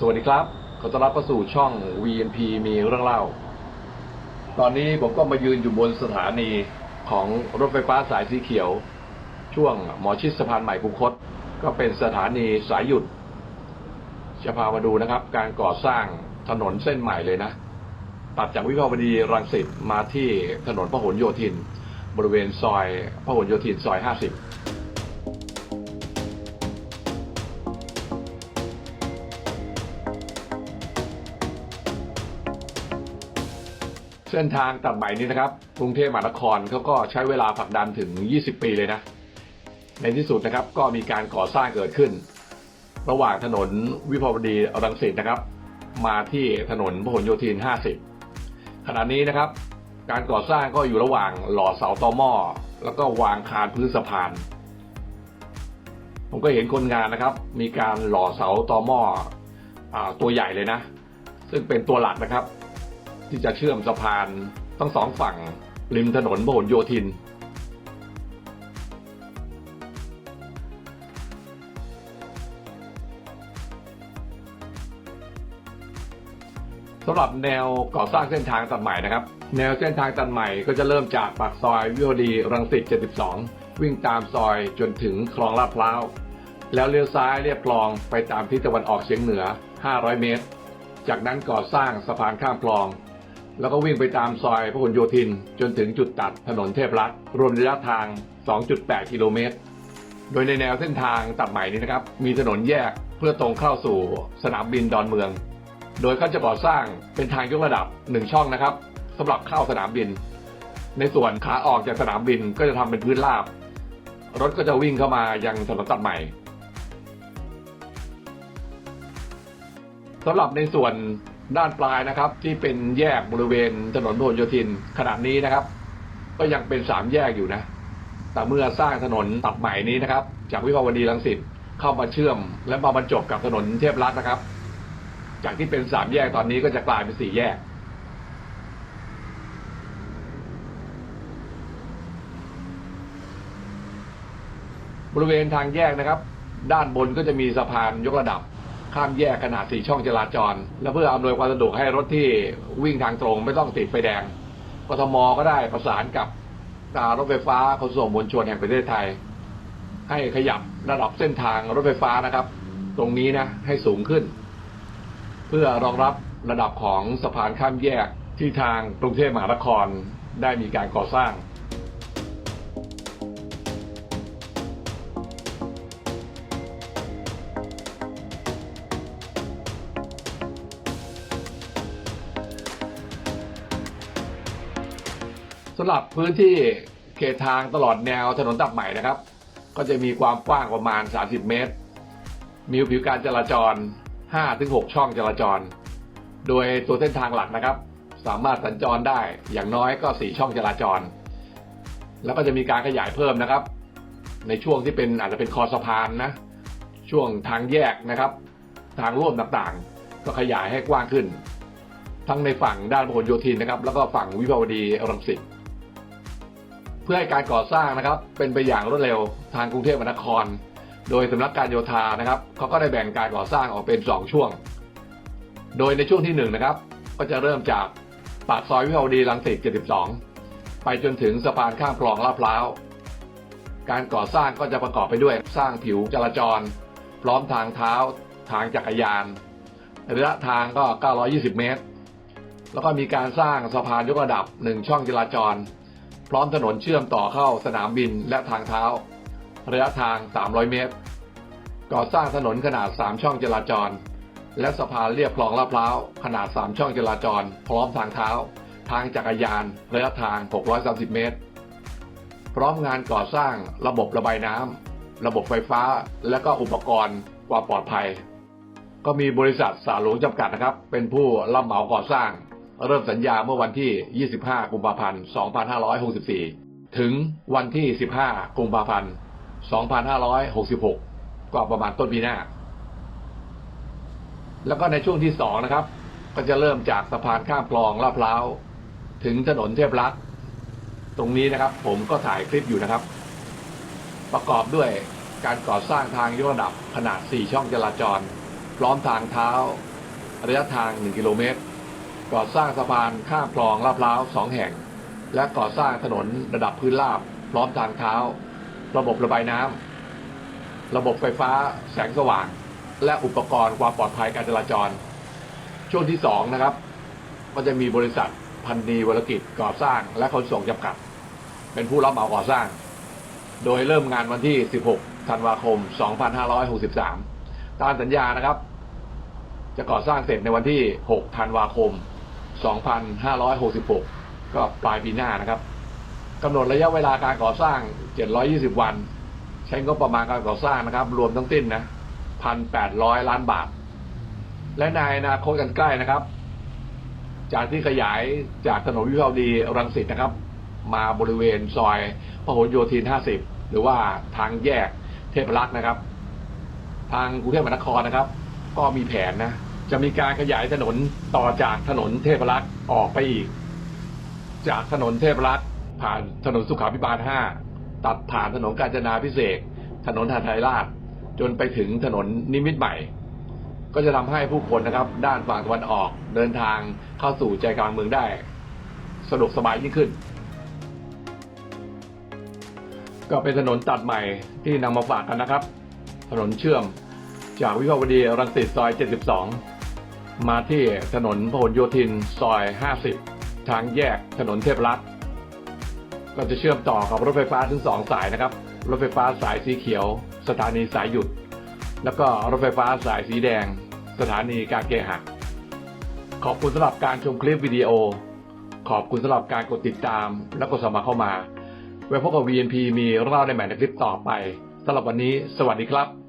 สวัสดีครับ ขอต้อนรับเข้าสู่ช่อง VNP มีเรื่องเล่า ตอนนี้ผมก็มายืนอยู่บนสถานีของรถไฟฟ้าสายสีเขียว ช่วงหมอชิดสะพานใหม่คูคต ก็เป็นสถานีสายหยุด จะพามาดูนะครับ การก่อสร้างถนนเส้นใหม่เลยนะ ตัดจากวิภาวดีรังสิตมาที่ถนนพหลโยธิน บริเวณซอยพหลโยธินซอย 50 ส้นทางตัดใหม่นี้นะครับ กรุงเทพมหานครเขาก็ใช้เวลาผลักดันถึง 20 ปีเลยนะ ในที่สุดนะครับก็มีการก่อสร้างเกิดขึ้น ระหว่างถนนวิภาวดีรังสิตนะครับ มาที่ถนนพหลโยธิน 50 ขณะนี้นะครับ การก่อสร้างก็อยู่ระหว่างหล่อเสาตอหม้อ แล้วก็วางคานพื้นสะพาน ผมก็เห็นคนงานนะครับ มีการหล่อเสาตอหม้ออตัวใหญ่เลยนะ ซึ่งเป็นตัวหลักนะครับ ที่จะเชื่อมสะพานทั้งสองฝั่งริมถนนพหลโยธิน สำหรับแนวก่อสร้างเส้นทางตัดใหม่นะครับ แนวเส้นทางตัดใหม่ก็จะเริ่มจากปากซอยวิวดีรังสิต 72 วิ่งตามซอยจนถึงคลองลาดพร้าว แล้วเลี้ยวซ้ายเรียบคลองไปตามทิศตะวันออกเฉียงเหนือ 500 เมตร จากนั้นก่อสร้างสะพานข้ามคลอง แล้วก็วิ่งไปตามซอยพหลโยธิน จนถึงจุดตัดถนนเทพรัตน์รวมระยะทาง 2.8 กิโลเมตร โดยในแนวเส้นทางตัดใหม่นี้นะครับ มีถนนแยกเพื่อตรงเข้าสู่สนามบินดอนเมือง โดยเขาจะก่อสร้างเป็นทางยกระดับหนึ่งช่องนะครับสำหรับเข้าสนามบิน ในส่วนขาออกจากสนามบินก็จะทำเป็นพื้นราบ รถก็จะวิ่งเข้ามายังถนนตัดใหม่สำหรับในส่วน ด้านปลายนะครับ ที่เป็นแยกบริเวณถนนพหลโยธินขณะนี้นะครับ ก็ยังเป็นสามแยกอยู่นะ แต่เมื่อสร้างถนนตัดใหม่นี้นะครับ จากวิภาวดีรังสิตเข้ามาเชื่อม และมาบรรจบกับถนนเทพรัตน์นะครับ จากที่เป็นสามแยกตอนนี้ก็จะกลายเป็นสี่แยกบริเวณทางแยกนะครับ ด้านบนก็จะมีสะพานยกระดับ ข้ามแยกขนาดสี่ช่องจราจร และเพื่ออำนวยความสะดวกให้รถที่วิ่งทางตรงไม่ต้องติดไฟแดงกทมก็ได้ประสานกับการถไฟฟ้าขนส่งมวลชนแห่งประเทศไทย ให้ขยับระดับเส้นทางรถไฟฟ้านะครับ ตรงนี้นะให้สูงขึ้น เพื่อรองรับระดับของสะพานข้ามแยกที่ทางกรุงเทพมหานครได้มีการก่อสร้าง สำหรับพื้นที่เขตทางตลอดแนวถนนตัดใหม่นะครับ ก็จะมีความกว้างประมาณ 30 เมตร มีผิวการจราจร 5-6 ช่องจราจร โดยตัวเส้นทางหลักนะครับ สามารถสัญจรได้อย่างน้อยก็ 4 ช่องจราจร แล้วก็จะมีการขยายเพิ่มนะครับ ในช่วงที่เป็นอาจจะเป็นคอสะพานนะ ช่วงทางแยกนะครับ ทางร่วมต่างๆ ก็ขยายให้กว้างขึ้นทั้งในฝั่งด้านพหลโยธินนะครับ แล้วก็ฝั่งวิภาวดีรังสิต พื่อให้การก่อสร้างนะครับ เป็นไปอย่างรวดเร็วทางกรุงเทพมหานคร โดยสำนักการโยธานะครับเขาก็ได้แบ่งการก่อสร้างออกเป็น 2 ช่วง โดยในช่วงที่1นนะครับ ก็จะเริ่มจากปากซอยวิภาวดีรังสิต72 ไปจนถึงสะพานข้ามคลองลาดพร้าว การก่อสร้างก็จะประกอบไปด้วยสร้างผิวจราจร พร้อมทางเท้า ทางจักรยานระยะทางก็ 920 เมตร แล้วก็มีการสร้างสะพานยกระดับ 1 ช่องจราจร พร้อมถนนเชื่อมต่อเข้าสนามบินและทางเท้า ระยะทาง 300 เมตร ก่อสร้างถนนขนาด 3 ช่องจราจร และสะพานเรียบคลองลาดพร้าวขนาด 3 ช่องจราจร พร้อมทางเท้า ทางจักรยานระยะทาง 630 เมตร พร้อมงานก่อสร้างระบบระบายน้ำระบบไฟฟ้า และก็อุปกรณ์ความปลอดภัย ก็มีบริษัทสาหลวงจำกัดนะครับ เป็นผู้รับเหมาก่อสร้าง เริ่มสัญญาเมื่อวันที่ 25 กุมภาพันธ์ 2564 ถึงวันที่ 15 กุมภาพันธ์ 2566 ก็ประมาณต้นปีหน้า แล้วก็ในช่วงที่ 2 นะครับ ก็จะเริ่มจากสะพานข้ามคลองลาดพร้าว ถึงถนนเทพรัตน์ตรงนี้นะครับ ผมก็ถ่ายคลิปอยู่นะครับ ประกอบด้วยการก่อสร้างทางยกระดับขนาด 4 ช่องจราจร พร้อมทางเท้า ระยะทาง 1 กิโลเมตร ก่อสร้างสะพานข้ามคลองลาดพร้าวสองแห่ง และก่อสร้างถนนระดับพื้นราบพร้อมทางเท้า ระบบระบายน้ำระบบไฟฟ้าแสงสว่าง และอุปกรณ์ความปลอดภัยการจราจร ช่วงที่สองนะครับ ก็จะมีบริษัทพันนีวรกิจก่อสร้างและขนส่งจำกัด เป็นผู้รับเหมาก่อสร้าง โดยเริ่มงานวันที่ 16 ธันวาคม 2563 ตามสัญญานะครับ จะก่อสร้างเสร็จในวันที่ 6 ธันวาคม 2566 ก็ปลายปีหน้านะครับกำหนดระยะเวลาการก่อสร้าง 720 วัน ใช้งบประมาณการก่อสร้างนะครับ รวมทั้งสิ้นนะ1,800 ล้านบาท และในอนาคตกันใกล้นะครับ จากที่ขยายจากถนนวิภาวดีรังสิตนะครับ มาบริเวณซอยพหลโยธิน 50 หรือว่าทางแยกเทพรักษ์นะครับ ทางกรุงเทพมหานครนะครับ ก็มีแผนนะ จะมีการขยายถนนต่อจากถนนเทพรักษ์ออกไปอีก จากถนนเทพรักษ์ผ่านถนนสุขาภิบาล 5 ตัดผ่านถนนกาญจนาพิเศษถนนหาไทยราช จนไปถึงถนนนิมิตใหม่ ก็จะทำให้ผู้คนนะครับ ด้านฝั่งตะวันออกเดินทางเข้าสู่ใจกลางเมืองได้ สะดวกสบายยิ่งขึ้น ก็เป็นถนนตัดใหม่ที่นำมาฝากกันนะครับ ถนนเชื่อมจากวิภาวดีรังสิตซอย 72 มาที่ถนนพหลโยธินซอย 50 ทางแยกถนนเทพรัตน์ก็จะเชื่อมต่อกับรถไฟฟ้าถึงสองสายนะครับ รถไฟฟ้าสายสีเขียว สถานีสายหยุด แล้วก็รถไฟฟ้าสายสีแดง สถานีกาเกหักขอบคุณสำหรับการชมคลิปวิดีโอ ขอบคุณสำหรับการกดติดตาม และกดสมัครเข้ามาไว้พบกับ VNP มีเรื่องเล่าในใหม่ในคลิปต่อไปสำหรับวันนี้ สวัสดีครับ